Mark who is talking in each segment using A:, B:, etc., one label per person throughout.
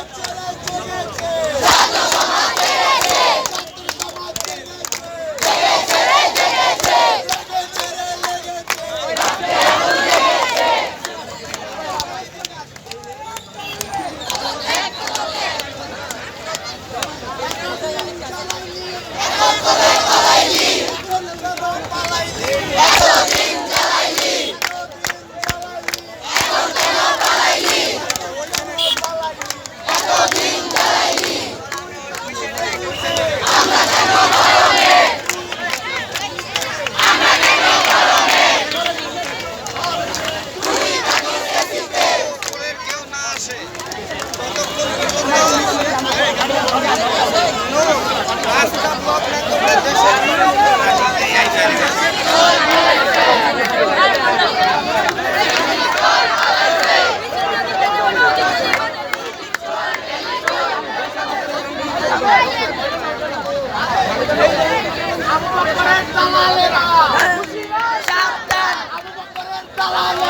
A: যাচ্ছে দালালেরা দালালেরা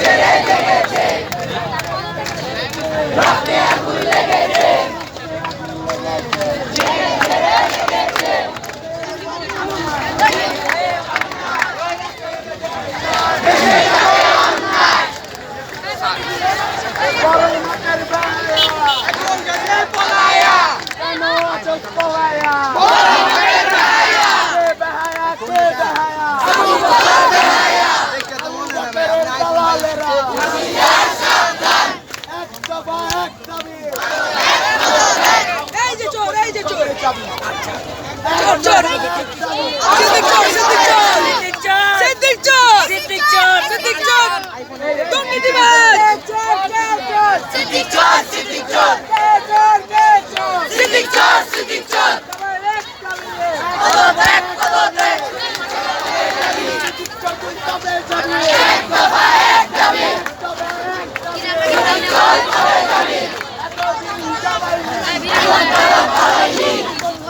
A: Yeah. সিদ্দিক চোর সিদ্দিক চোর সিদ্দিক চোর সিদ্দিক চোর দুর্নীতিবাজ সিদ্দিক চোর সিদ্দিক চোর সিদ্দিক চোর সিদ্দিক চোর পদত্যাগ পদত্যাগ